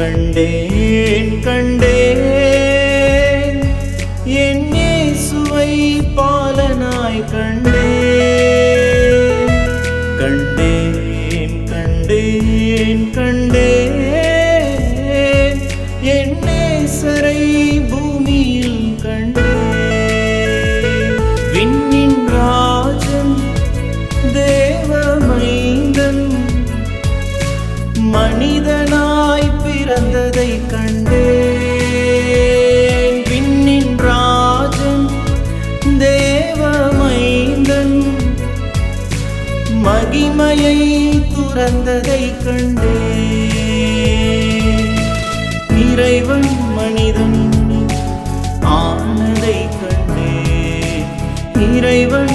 கண்டேன் கண்டேன். என் சுவை பாலனாய் கண்டேன். துறந்ததை கண்டேன். இறைவன் மனிதன் ஆனதை கண்டேன். இறைவன்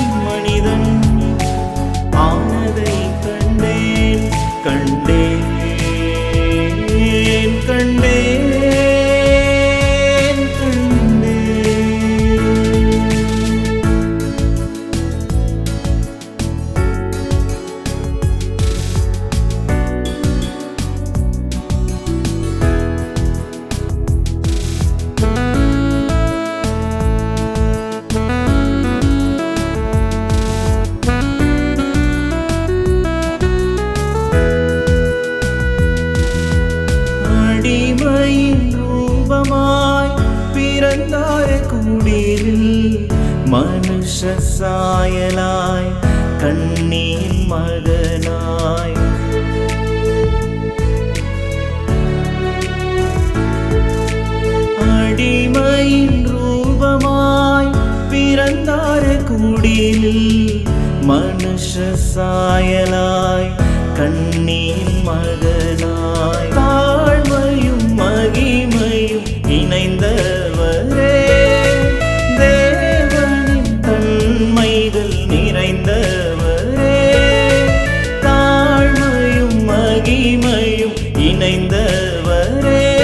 மனுஷ சாயலாய் கண்ணீர் மகனாய். அடிமையின் ரூபமாய் பிறந்தார குடிலில் மனுஷ சாயலாய் கண்ணீர் மகனாய். தாழ்மையும் மகிமையும் இணைந்தவரே. இணைந்தவரே.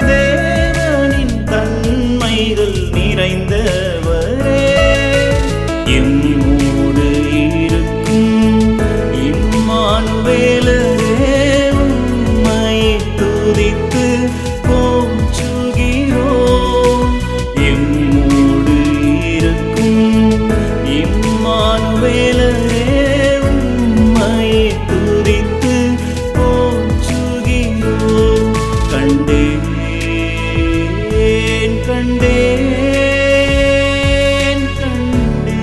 தேவனின் தன்மைகள் நிறைந்தவரே. எம்மோடு இருக்கும் இம்மானுவேலரே உம்மையை துதித்து போற்றுகிறோம். எம்மோடு இருக்கும் இம்மானுவேலரே கண்டேன் கண்டேன்.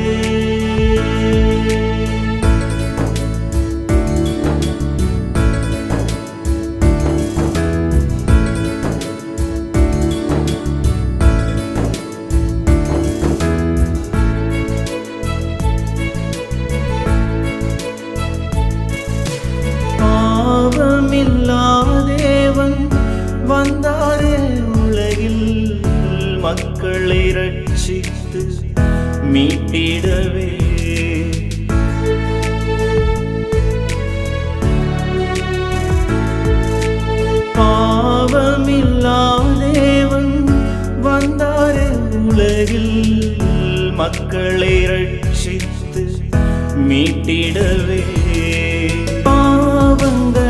பாவமில்லாதேவன் வந்தாரே உலகில் மக்களை ரட்சித்து மீட்டிடவே. பாவமில்லாதேவன் வந்தாரே உலகில். மக்களை ரட்சித்து மீட்டிடவே. பாவங்கள்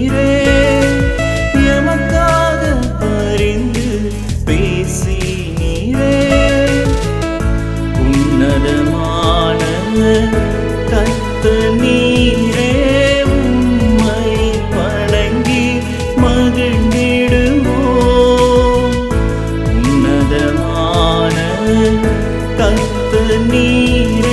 நீரே எமக்காக பரிந்து பேசி நீரே. உன்னதமான கத்த நீரே உம்மை வணங்கி மகிழ்ந்திடுவோம் உன்னதமான கத்த நீரே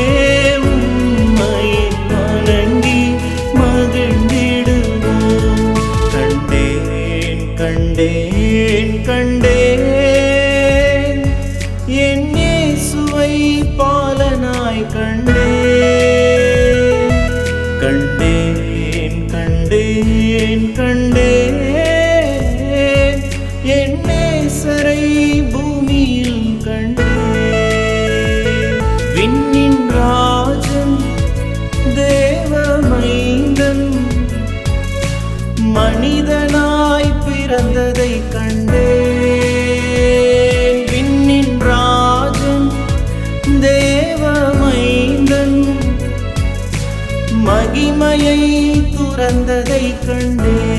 கண்டே கண்டேன் என் பூமியில் கண்டே விண்ணின் ராஜன் தேவமைந்தன் மனிதனாய் பிறந்ததை கண்டே விண்ணின் ராஜன் தேவமைந்தன் மகிமையை துறந்ததை கண்டே